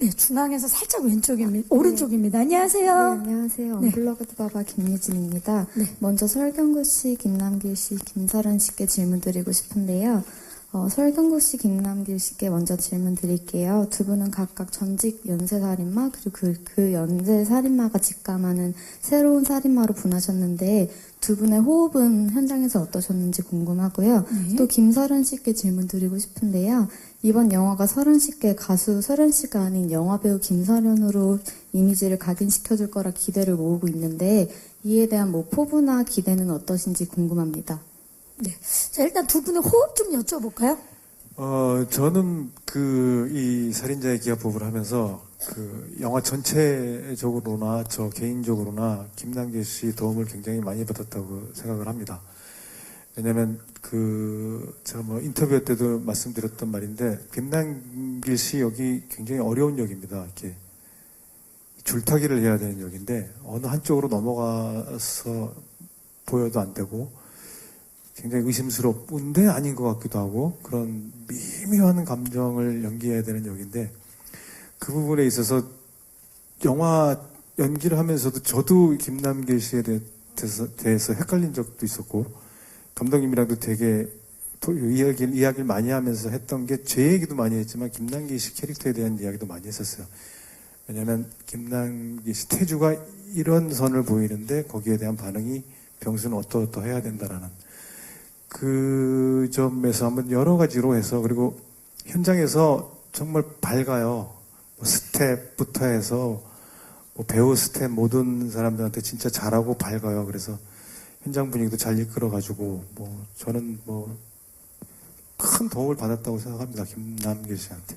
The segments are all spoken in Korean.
네, 중앙에서 살짝 왼쪽입니다. 오른쪽입니다. 네, 안녕하세요. 안녕하세요. 네. 언플러그드 바바 김유진입니다. 네. 먼저 설경구 씨, 김남길 씨, 김설은 씨께 질문 드리고 싶은데요. 어, 설경구 씨, 김남길 씨께 먼저 질문 드릴게요. 두 분은 각각 전직 연쇄살인마 그리고 그, 그 연쇄살인마가 직감하는 새로운 살인마로 분하셨는데 두 분의 호흡은 현장에서 어떠셨는지 궁금하고요. 네. 또 김설은 씨께 질문 드리고 싶은데요. 이번 영화가 설은 씨께 가수 설은 씨가 아닌 영화배우 김설은으로 이미지를 각인시켜줄 거라 기대를 모으고 있는데 이에 대한 뭐 포부나 기대는 어떠신지 궁금합니다. 네. 자, 일단 두 분의 호흡 좀 여쭤볼까요? 어, 저는 그 이 살인자의 기합 부분을 하면서 그 영화 전체적으로나 저 개인적으로나 김남길 씨 도움을 굉장히 많이 받았다고 생각을 합니다. 왜냐면 그 제가 뭐 인터뷰 때도 말씀드렸던 말인데 김남길 씨 역이 굉장히 어려운 역입니다. 이렇게 줄타기를 해야 되는 역인데 어느 한쪽으로 넘어가서 보여도 안 되고 굉장히 의심스럽은데 아닌 것 같기도 하고 그런 미묘한 감정을 연기해야 되는 역인데 그 부분에 있어서 영화 연기를 하면서도 저도 김남길 씨에 대해서, 대해서 헷갈린 적도 있었고 감독님이랑도 되게 도- 이야기를, 이야기를 많이 하면서 했던 게 제 얘기도 많이 했지만 김남길 씨 캐릭터에 대한 이야기도 많이 했었어요. 왜냐하면 김남길 씨 태주가 이런 선을 보이는데 거기에 대한 반응이 병수는 어떠어떠 해야 된다라는 그 점에서 한번 여러 가지로 해서 그리고 현장에서 정말 밝아요. 뭐 스텝부터 해서 뭐 배우 스텝 모든 사람들한테 진짜 잘하고 밝아요. 그래서 현장 분위기도 잘 이끌어가지고 뭐 저는 뭐 큰 도움을 받았다고 생각합니다. 김남길 씨한테.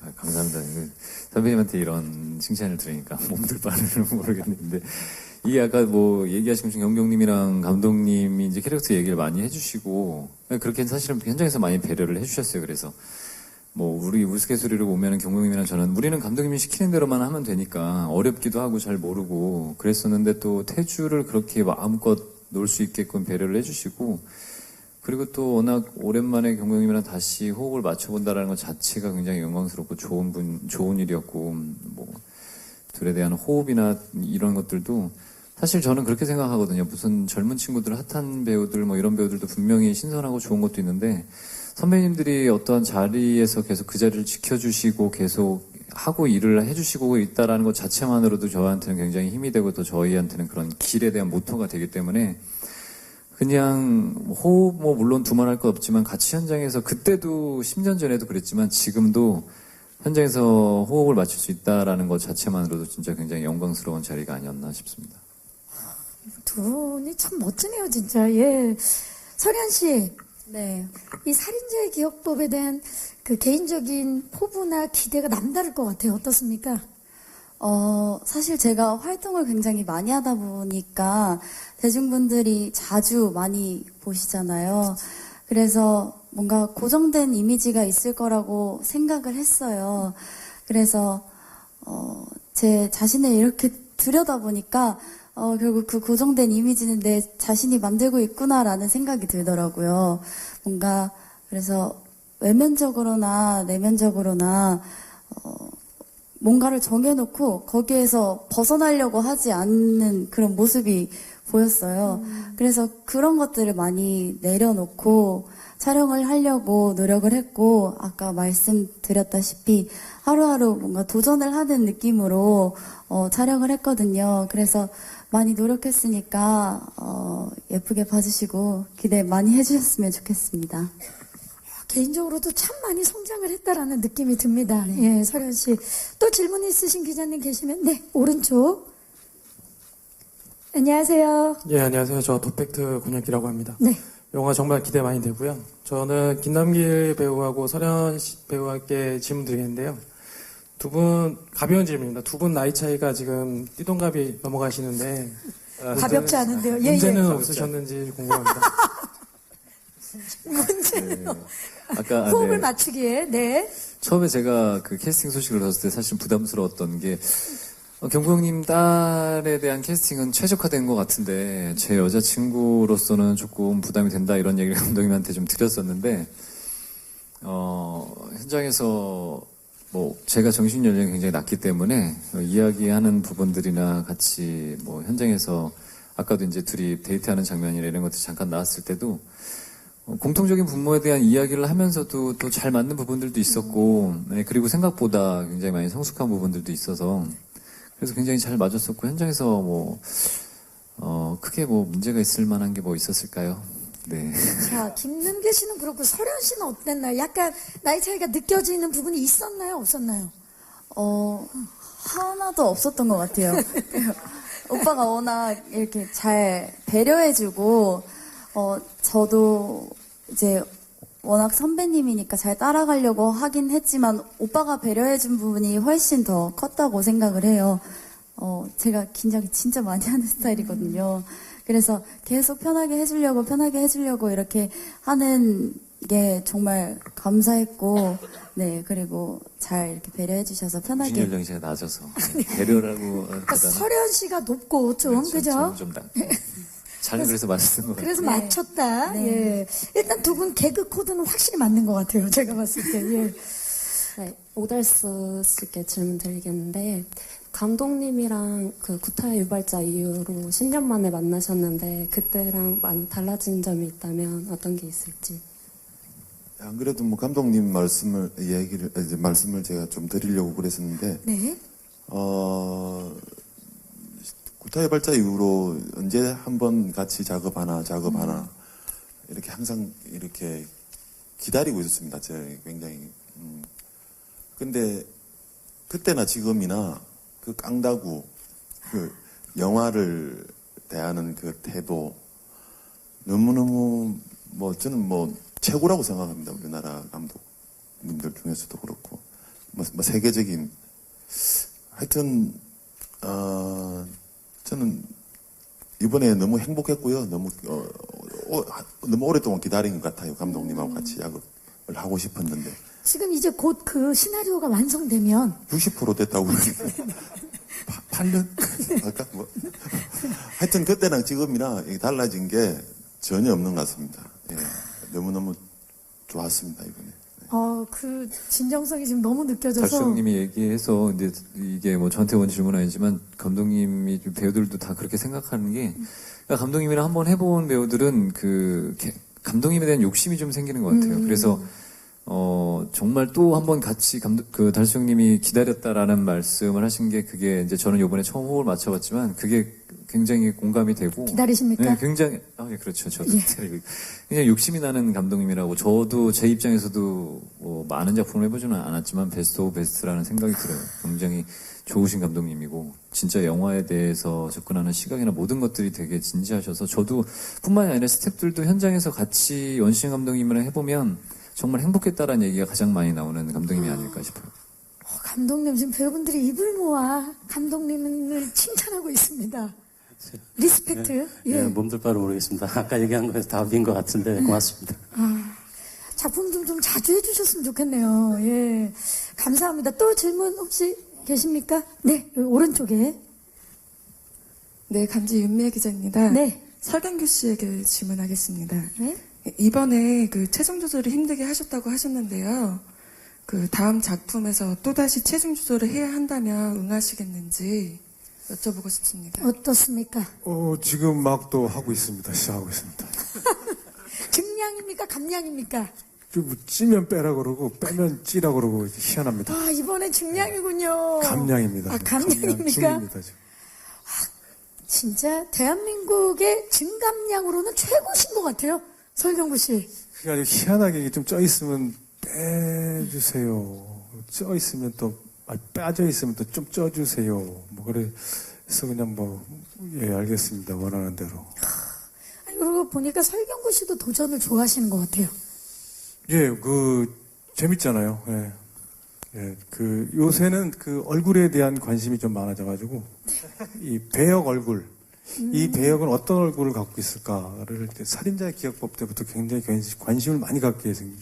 아, 감사합니다. 그 선배님한테 이런 칭찬을 들으니까 몸둘 바를 모르겠는데 이게 아까 뭐 얘기하신 것처럼 경경님이랑 감독님이 이제 캐릭터 얘기를 많이 해주시고 그렇게 사실은 현장에서 많이 배려를 해주셨어요. 그래서 뭐 우리 우스갯소리를 보면은 경경님이랑 저는 우리는 감독님이 시키는 대로만 하면 되니까 어렵기도 하고 잘 모르고 그랬었는데 또 태주를 그렇게 마음껏 놀 수 있게끔 배려를 해주시고 그리고 또 워낙 오랜만에 경경님이랑 다시 호흡을 맞춰본다라는 것 자체가 굉장히 영광스럽고 좋은 분, 좋은 일이었고, 뭐, 둘에 대한 호흡이나 이런 것들도 사실 저는 그렇게 생각하거든요. 무슨 젊은 친구들, 핫한 배우들, 뭐 이런 배우들도 분명히 신선하고 좋은 것도 있는데, 선배님들이 어떠한 자리에서 계속 그 자리를 지켜주시고 계속 하고 일을 해주시고 있다라는 것 자체만으로도 저한테는 굉장히 힘이 되고 또 저희한테는 그런 길에 대한 모토가 되기 때문에 그냥 호흡 뭐 물론 두말할 것 없지만 같이 현장에서 그때도 10년 전에도 그랬지만 지금도 현장에서 호흡을 맞출 수 있다라는 것 자체만으로도 진짜 굉장히 영광스러운 자리가 아니었나 싶습니다. 두 분이 참 멋지네요, 진짜. 예. 설현 씨, 네. 이 살인자의 기억법에 대한 그 개인적인 포부나 기대가 남다를 것 같아요. 어떻습니까? 어, 사실 제가 활동을 굉장히 많이 하다 보니까 대중분들이 자주 많이 보시잖아요. 그래서 뭔가 고정된 이미지가 있을 거라고 생각을 했어요. 그래서, 어, 제 자신을 이렇게 들여다보니까, 어, 결국 그 고정된 이미지는 내 자신이 만들고 있구나라는 생각이 들더라고요. 뭔가, 그래서 외면적으로나 내면적으로나, 어, 뭔가를 정해놓고 거기에서 벗어나려고 하지 않는 그런 모습이 보였어요. 그래서 그런 것들을 많이 내려놓고 촬영을 하려고 노력을 했고 아까 말씀드렸다시피 하루하루 뭔가 도전을 하는 느낌으로 어, 촬영을 했거든요. 그래서 많이 노력했으니까 어, 예쁘게 봐주시고 기대 많이 해주셨으면 좋겠습니다. 개인적으로도 참 많이 성장을 했다라는 느낌이 듭니다. 예, 설현 씨. 또 질문 있으신 기자님 계시면, 네, 오른쪽. 안녕하세요. 예, 안녕하세요. 저 도팩트 권혁기라고 합니다. 네. 영화 정말 기대 많이 되고요. 저는 김남길 배우하고 설현 씨 배우께 질문 드리겠는데요. 두 분, 가벼운 질문입니다. 두 분 나이 차이가 지금 띠동갑이 넘어가시는데. 가볍지 않은데요. 예, 문제는 예. 없으셨는지 궁금합니다. 문제는 아까 아, 호흡을 네. 맞추기에, 네. 처음에 제가 그 캐스팅 소식을 들었을 때 사실 부담스러웠던 게 어, 경구 형님 딸에 대한 캐스팅은 최적화된 것 같은데 제 여자친구로서는 조금 부담이 된다 이런 얘기를 감독님한테 좀 드렸었는데 어, 현장에서 뭐 제가 정신 연령이 굉장히 낮기 때문에 어, 이야기하는 부분들이나 같이 뭐 현장에서 아까도 이제 둘이 데이트하는 장면이나 이런 것들 잠깐 나왔을 때도 어, 공통적인 분모에 대한 이야기를 하면서도 또 잘 맞는 부분들도 있었고 네, 그리고 생각보다 굉장히 많이 성숙한 부분들도 있어서 그래서 굉장히 잘 맞았었고 현장에서 뭐 어, 크게 뭐 문제가 있을 만한 게 뭐 있었을까요? 네. 자, 김능계 씨는 그렇고 설현 씨는 어땠나요? 약간 나이 차이가 느껴지는 부분이 있었나요? 없었나요? 어, 하나도 없었던 것 같아요. 오빠가 워낙 이렇게 잘 배려해주고, 어, 저도 이제 워낙 선배님이니까 잘 따라가려고 하긴 했지만, 오빠가 배려해준 부분이 훨씬 더 컸다고 생각을 해요. 어, 제가 긴장이 진짜 많이 하는 스타일이거든요. 그래서 계속 편하게 해주려고, 편하게 해주려고 이렇게 하는 게 정말 감사했고, 네, 그리고 잘 이렇게 배려해 주셔서 정신 편하게 연령이 제가 낮아서 네, 배려라고 그러니까 설현 씨가 높고 좀, 그렇죠, 그죠? 좀 낮고 잘 그래서 맞았던 것 같아요. 그래서 네. 맞췄다. 네. 예. 일단 두 분 개그 코드는 확실히 맞는 것 같아요. 제가 봤을 때. 예. 네, 오달스 씨께 질문 드리겠는데 감독님이랑 그 구타의 유발자 이후로 10년 만에 만나셨는데 그때랑 많이 달라진 점이 있다면 어떤 게 있을지 안 그래도 뭐 감독님 말씀을 얘기를 이제 말씀을 제가 좀 드리려고 그랬었는데 네. 어 구타의 발자 이후로 언제 한 번 같이 작업하나 작업하나 이렇게 항상 이렇게 기다리고 있었습니다. 제가 굉장히 음. 근데 그때나 지금이나 그 깡다구 그 영화를 대하는 그 태도 너무너무 뭐 저는 뭐 최고라고 생각합니다. 우리나라 감독님들 중에서도 그렇고 뭐, 뭐 세계적인 하여튼 어, 저는 이번에 너무 행복했고요. 너무 어, 어, 너무 오랫동안 기다린 것 같아요. 감독님하고 같이 약을 하고 싶었는데 지금 이제 곧 그 시나리오가 완성되면 60% 됐다고 그러니까 8년? 할까? 뭐. 하여튼 그때랑 지금이랑 이게 달라진 게 전혀 없는 것 같습니다. 예, 너무 너무 좋았습니다 이번에. 어, 그 진정성이 지금 너무 느껴져서 달수형님이 얘기해서 이제 이게 뭐 저한테 온 질문 은 아니지만 감독님이 좀 배우들도 다 그렇게 생각하는 게 그러니까 감독님이랑 한번 해본 배우들은 그 개- 감독님에 대한 욕심이 좀 생기는 것 같아요. 그래서 어 정말 또 한 번 같이 감독 그 달수 형님이 기다렸다라는 말씀을 하신 게 그게 이제 저는 요번에 처음 호흡을 맞춰봤지만 그게 굉장히 공감이 되고 기다리십니까? 네, 굉장히 아, 예, 그렇죠. 저도 기다리고 굉장히 욕심이 나는 감독님이라고 저도 제 입장에서도 뭐 많은 작품을 해보지는 않았지만 베스트 오브 베스트라는 생각이 들어요. 굉장히 좋으신 감독님이고 진짜 영화에 대해서 접근하는 시각이나 모든 것들이 되게 진지하셔서 저도 뿐만이 아니라 스태프들도 현장에서 같이 원신 감독님이랑 해보면 정말 행복했다라는 얘기가 가장 많이 나오는 감독님이 아닐까 싶어요. 어, 감독님 지금 배우분들이 입을 모아 감독님을 칭찬하고 있습니다. 리스펙트. 예. 예, 몸둘 바를 모르겠습니다. 아까 얘기한 거에서 답인 것 같은데 고맙습니다. 작품 좀, 좀 자주 해주셨으면 좋겠네요. 예. 감사합니다. 또 질문 혹시 계십니까? 네, 오른쪽에. 네, 감지 윤미애 기자입니다. 네. 설경규 씨에게 질문하겠습니다. 네. 이번에 그 체중 조절을 힘들게 하셨다고 하셨는데요. 그 다음 작품에서 또다시 체중 조절을 해야 한다면 응하시겠는지 여쭤보고 싶습니다. 어떻습니까? 어, 지금 막 또 하고 있습니다. 시작하고 있습니다. 증량입니까? 감량입니까? 찌면 빼라 그러고 빼면 찌라 그러고 희한합니다. 아, 이번에 증량이군요. 감량입니다. 아. 감량입니까? 중입니다, 지금. 진짜 대한민국의 증감량으로는 최고신 것 같아요. 설경구 씨. 그게 아주 희한하게 좀 쪄 있으면 빼주세요. 쪄 있으면 또 아, 빠져 있으면 또 좀 쪄주세요. 뭐 그래서 그냥 뭐 예 알겠습니다 원하는 대로. 아니, 그리고 보니까 설경구 씨도 도전을 좋아하시는 것 같아요. 예, 그 재밌잖아요. 예. 예, 그 요새는 그 얼굴에 대한 관심이 좀 많아져가지고 이 배역 얼굴, 이 배역은 어떤 얼굴을 갖고 있을까를 살인자 기억법 때부터 굉장히 관심- 관심을 많이 갖게 생,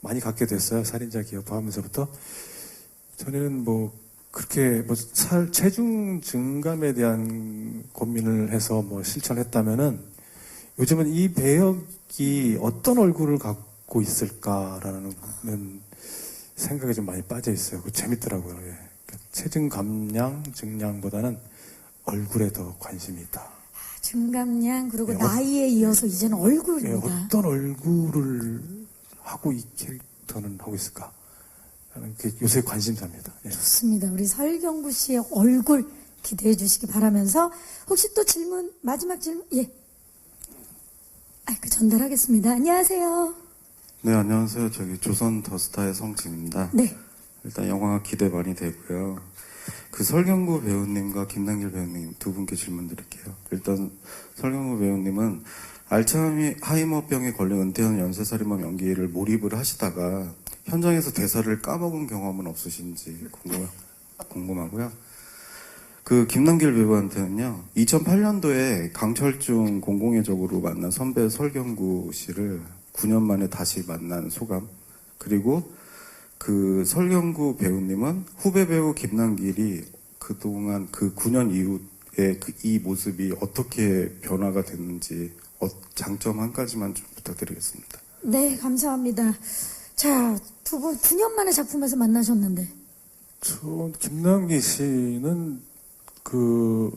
많이 갖게 됐어요. 살인자 기억법 하면서부터 전에는 뭐 그렇게 뭐 살, 체중 증감에 대한 고민을 해서 뭐 실천했다면은 요즘은 이 배역이 어떤 얼굴을 갖고 있을까라는 생각에 좀 많이 빠져 있어요. 그 재밌더라고요. 예. 그러니까 체중 감량, 증량보다는 얼굴에 더 관심이 있다. 중감량 그리고 네, 어- 나이에 이어서 이제는 예, 얼굴입니다. 어떤 얼굴을 하고 이 캐릭터는 하고 있을까? 하는 게 요새 관심사입니다. 예. 좋습니다. 우리 설경구 씨의 얼굴 기대해 주시기 바라면서 혹시 또 질문 마지막 질문 예. 아, 그 전달하겠습니다. 안녕하세요. 네, 안녕하세요. 저기 조선 더스타의 성진입니다. 네. 일단 영화 기대 많이 되고요. 그 설경구 배우님과 김남길 배우님 두 분께 질문 드릴게요. 일단 설경구 배우님은 알츠하이머병에 걸려 은퇴한 연쇄살인범 연기를 몰입을 하시다가 현장에서 대사를 까먹은 경험은 없으신지 궁금, 궁금하 고요. 그 김남길 배우한테는요, 2008년도에 강철중 공공의 적으로 만난 선배 설경구 씨를 9년 만에 다시 만난 소감, 그리고 그 설경구 배우님은 후배 배우 김남길이 그동안 그 9년 이후에 그 이 모습이 어떻게 변화가 됐는지 어, 장점 한 가지만 좀 부탁드리겠습니다. 네, 감사합니다. 자, 두 분 9년 만에 작품에서 만나셨는데 저 김남기 씨는 그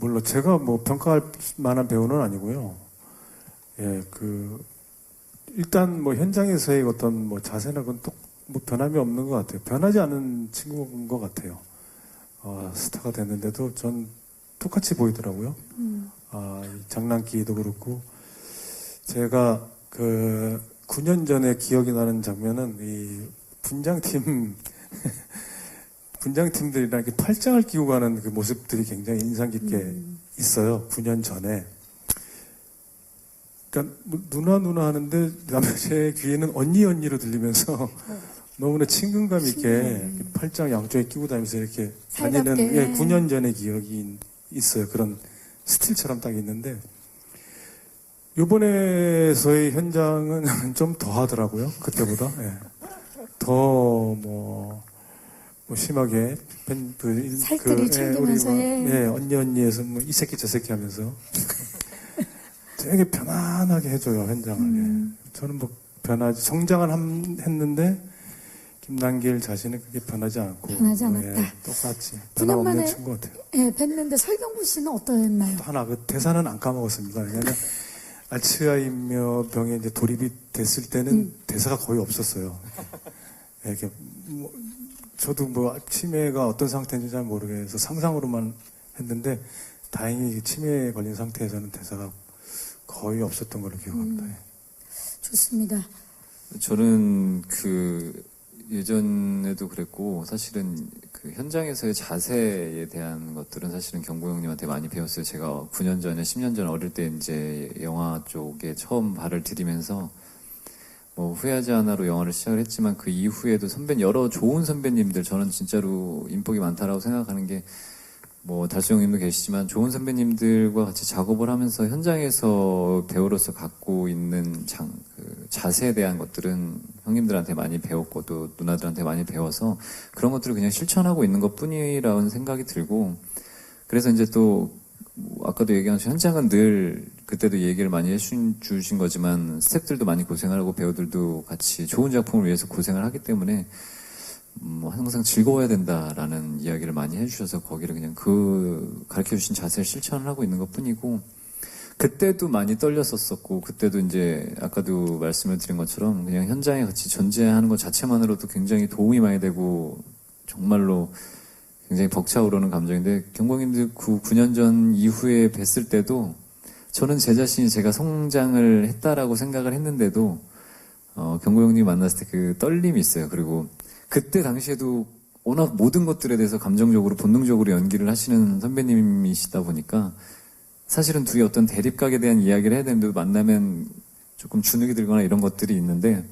물론 제가 뭐 평가할 만한 배우는 아니고요. 예, 그 일단 뭐 현장에서의 어떤 뭐 자세나 그건 또 뭐 변함이 없는 것 같아요. 변하지 않은 친구인 것 같아요. 어, 스타가 됐는데도 전 똑같이 보이더라고요. 아, 이 장난기도 그렇고 제가 그 9년 전에 기억이 나는 장면은 이 분장팀 분장팀들이랑 이렇게 팔짱을 끼고 가는 그 모습들이 굉장히 인상 깊게 있어요. 9년 전에. 그러니까 뭐 누나 누나 하는데 남자의 귀에는 언니 언니로 들리면서 너무나 친근감 있게 팔짱 양쪽에 끼고 다니면서 이렇게 다니는 살갑게. 예, 9년 전의 기억이 있어요. 그런 스틸처럼 딱 있는데 요번에서의 현장은 좀 더 하더라고요. 그때보다. 예. 더뭐 뭐 심하게 팬, 그, 인- 살뜰히 예, 챙기면서, 뭐, 예. 예, 언니 언니에서 뭐 이 새끼 저 새끼 하면서 되게 편안하게 해줘요 현장을. 음. 예. 저는 뭐 변하지 성장을 함- 했는데 김남길 자신은 그게 변하지 않고 변하지 예, 않았다. 똑같이 9년 변함없는 만에 친구 같아요. 예, 뵀는데 설경구 씨는 어떠했나요? 또 하나 그 대사는 안 까먹었습니다. 왜냐하면 알츠하이머 병에 이제 돌입이 됐을 때는 음. 대사가 거의 없었어요. 예, 이렇게 뭐 저도 뭐 치매가 어떤 상태인지 잘 모르겠어서 상상으로만 했는데 다행히 치매에 걸린 상태에서는 대사가 거의 없었던 걸로 기억합니다. 음. 예. 좋습니다. 저는 그 예전에도 그랬고 사실은 그 현장에서의 자세에 대한 것들은 사실은 경고 형님한테 많이 배웠어요. 제가 9년 전에 10년 전 어릴 때 이제 영화 쪽에 처음 발을 들이면서 뭐 후회하지 않아로 영화를 시작을 했지만 그 이후에도 선배 여러 좋은 선배님들 저는 진짜로 인복이 많다라고 생각하는 게 뭐 달수 형님도 계시지만 좋은 선배님들과 같이 작업을 하면서 현장에서 배우로서 갖고 있는 장, 그 자세에 대한 것들은 형님들한테 많이 배웠고 또 누나들한테 많이 배워서 그런 것들을 그냥 실천하고 있는 것 뿐이라는 생각이 들고 그래서 이제 또뭐 아까도 얘기한 현장은 늘 그때도 얘기를 많이 해주신 거지만 스태프들도 많이 고생을 하고 배우들도 같이 좋은 작품을 위해서 고생을 하기 때문에 음, 뭐 항상 즐거워야 된다라는 이야기를 많이 해주셔서 거기를 그냥 그 가르쳐 주신 자세를 실천을 하고 있는 것 뿐이고 그때도 많이 떨렸었었고 그때도 이제 아까도 말씀을 드린 것처럼 그냥 현장에 같이 존재하는 것 자체만으로도 굉장히 도움이 많이 되고 정말로 굉장히 벅차오르는 감정인데 경공님들 9, 9년 전 이후에 뵀을 때도 저는 제 자신이 제가 성장을 했다라고 생각을 했는데도 어, 경고 형님 만났을 때 그 떨림이 있어요. 그리고 그때 당시에도 워낙 모든 것들에 대해서 감정적으로 본능적으로 연기를 하시는 선배님이시다 보니까 사실은 둘이 어떤 대립각에 대한 이야기를 해야 되는데 만나면 조금 주눅이 들거나 이런 것들이 있는데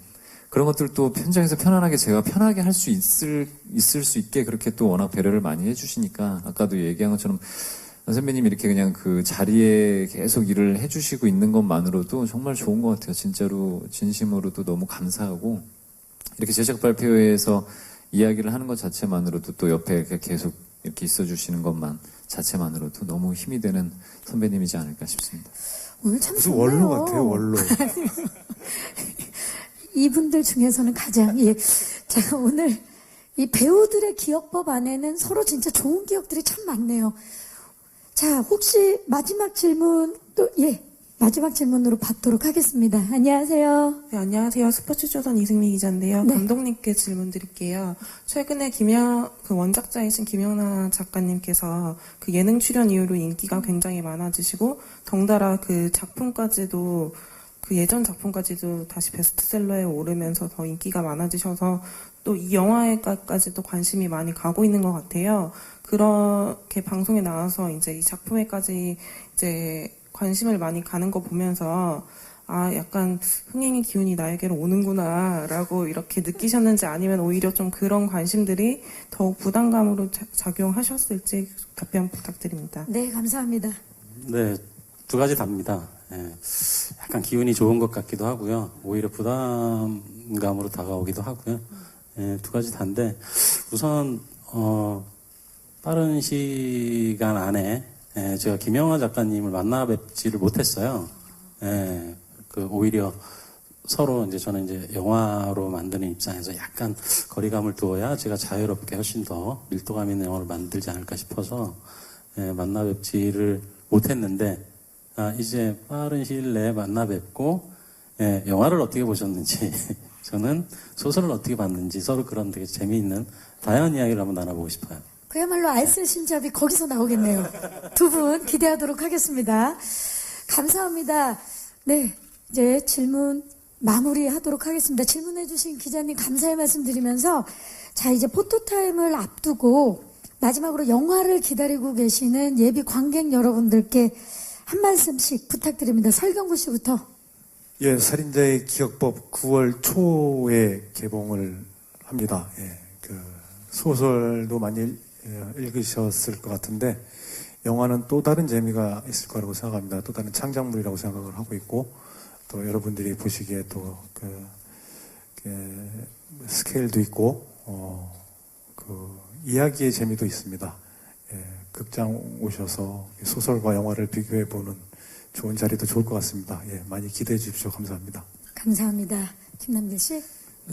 그런 것들도 현장에서 편안하게 제가 편하게 할 수 있을 있을 수 있게 그렇게 또 워낙 배려를 많이 해주시니까 아까도 얘기한 것처럼 선배님이 이렇게 그냥 그 자리에 계속 일을 해주시고 있는 것만으로도 정말 좋은 것 같아요. 진짜로 진심으로도 너무 감사하고 이렇게 제작 발표회에서 이야기를 하는 것 자체만으로도 또 옆에 계속 이렇게 있어주시는 것만 자체만으로도 너무 힘이 되는 선배님이지 않을까 싶습니다. 오늘 참 무슨. 원로 같아요, 원로. 이분들 중에서는 가장 예. 자, 오늘 이 배우들의 기억법 안에는 서로 진짜 좋은 기억들이 참 많네요. 자, 혹시 마지막 질문 또, 예, 마지막 질문으로 받도록 하겠습니다. 안녕하세요. 네, 안녕하세요. 스포츠조선 이승미 기자인데요. 네. 감독님께 질문 드릴게요. 최근에 김영, 그 원작자이신 김영나 작가님께서 그 예능 출연 이후로 인기가 굉장히 많아지시고, 덩달아 그 작품까지도, 그 예전 작품까지도 다시 베스트셀러에 오르면서 더 인기가 많아지셔서 또 이 영화에까지도 관심이 많이 가고 있는 것 같아요. 그렇게 방송에 나와서 이제 이 작품에까지 이제 관심을 많이 가는 거 보면서 아, 약간 흥행의 기운이 나에게로 오는구나 라고 이렇게 느끼셨는지 아니면 오히려 좀 그런 관심들이 더욱 부담감으로 자- 작용하셨을지 답변 부탁드립니다. 네, 감사합니다. 네, 두 가지 답니다. 예, 약간 기운이 좋은 것 같기도 하고요. 오히려 부담감으로 다가오기도 하고요. 예, 두 가지 다인데 우선 어, 빠른 시간 안에 예, 제가 김영하 작가님을 만나 뵙지를 못했어요. 예, 그 오히려 서로 이제 저는 이제 영화로 만드는 입장에서 약간 거리감을 두어야 제가 자유롭게 훨씬 더 밀도감 있는 영화를 만들지 않을까 싶어서 예, 만나 뵙지를 못했는데 아, 이제 빠른 시일 내에 만나 뵙고 예, 영화를 어떻게 보셨는지 저는 소설을 어떻게 봤는지 서로 그런 되게 재미있는 다양한 이야기를 한번 나눠보고 싶어요. 그야말로 알쓸 신잡이 거기서 나오겠네요. 두 분 기대하도록 하겠습니다. 감사합니다. 네, 이제 질문 마무리하도록 하겠습니다. 질문해주신 기자님 감사의 말씀 드리면서 자 이제 포토타임을 앞두고 마지막으로 영화를 기다리고 계시는 예비 관객 여러분들께 한 말씀씩 부탁드립니다. 설경구 씨부터. 예, 살인자의 기억법 9월 초에 개봉을 합니다. 예, 그 소설도 많이 읽- 예, 읽으셨을 것 같은데 영화는 또 다른 재미가 있을 거라고 생각합니다. 또 다른 창작물이라고 생각을 하고 있고 또 여러분들이 보시기에 또그 그 스케일도 있고 어, 그 이야기의 재미도 있습니다. 예, 극장 오셔서 소설과 영화를 비교해 보는 좋은 자리도 좋을 것 같습니다. 예, 많이 기대해 주십시오. 감사합니다. 감사합니다. 김남길 씨.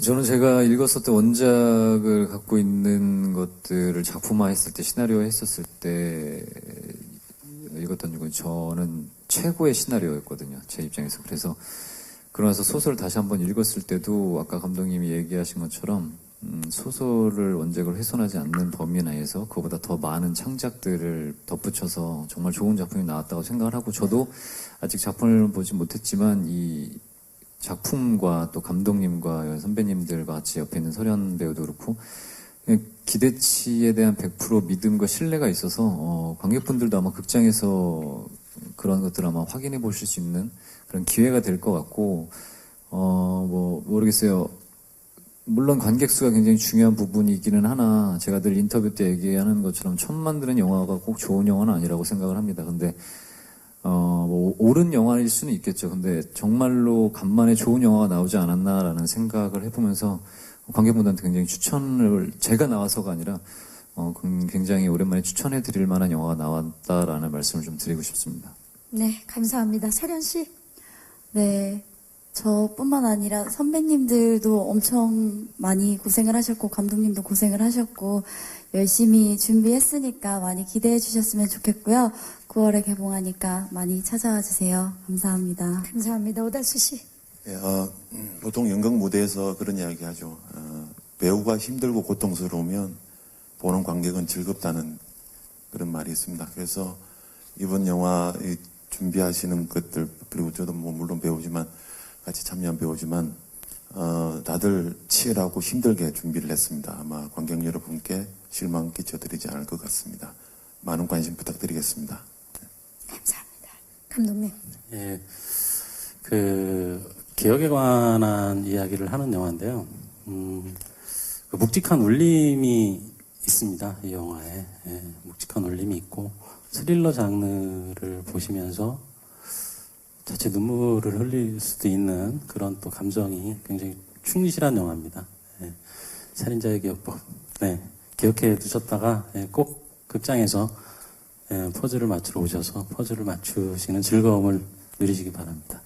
저는 제가 읽었었던 원작을 갖고 있는 것들을 작품화했을 때 시나리오 했었을 때 읽었던 건 저는 최고의 시나리오였거든요. 제 입장에서. 그래서 그러면서 소설을 다시 한번 읽었을 때도 아까 감독님이 얘기하신 것처럼 음, 소설을 원작을 훼손하지 않는 범위 내에서 그보다 더 많은 창작들을 덧붙여서 정말 좋은 작품이 나왔다고 생각을 하고 저도 아직 작품을 보지 못했지만 이 작품과 또 감독님과 선배님들과 같이 옆에 있는 설현 배우도 그렇고 그냥 기대치에 대한 100% 믿음과 신뢰가 있어서 어, 관객분들도 아마 극장에서 그런 것들을 아마 확인해 보실 수 있는 그런 기회가 될 것 같고 어 뭐 모르겠어요. 물론 관객 수가 굉장히 중요한 부분이기는 하나 제가 늘 인터뷰 때 얘기하는 것처럼 처음 만드는 영화가 꼭 좋은 영화는 아니라고 생각을 합니다. 근데 어, 뭐, 옳은 영화일 수는 있겠죠. 근데 정말로 간만에 좋은 영화가 나오지 않았나라는 생각을 해보면서 관객분들한테 굉장히 추천을, 제가 나와서가 아니라, 어, 그- 굉장히 오랜만에 추천해 드릴 만한 영화가 나왔다라는 말씀을 좀 드리고 싶습니다. 네, 감사합니다. 설현 씨. 네. 저뿐만 아니라 선배님들도 엄청 많이 고생을 하셨고, 감독님도 고생을 하셨고, 열심히 준비했으니까 많이 기대해 주셨으면 좋겠고요. 9월에 개봉하니까 많이 찾아와 주세요. 감사합니다. 감사합니다. 오달수 씨. 예, 어, 음, 보통 연극 무대에서 그런 이야기 하죠. 어, 배우가 힘들고 고통스러우면 보는 관객은 즐겁다는 그런 말이 있습니다. 그래서 이번 영화 이 준비하시는 것들 그리고 저도 뭐 물론 배우지만 같이 참여한 배우지만 어, 다들 치열하고 힘들게 준비를 했습니다. 아마 관객 여러분께 실망 끼쳐드리지 않을 것 같습니다. 많은 관심 부탁드리겠습니다. 감사합니다. 감독님. 예, 그 기억에 관한 이야기를 하는 영화인데요. 음, 그 묵직한 울림이 있습니다. 이 영화에 예, 묵직한 울림이 있고 스릴러 장르를 보시면서 자체 눈물을 흘릴 수도 있는 그런 또 감정이 굉장히 충실한 영화입니다. 예, 살인자의 기억법. 네, 기억해 두셨다가 예, 꼭 극장에서 예, 퍼즐을 맞추러 오셔서 퍼즐을 맞추시는 즐거움을 누리시기 바랍니다.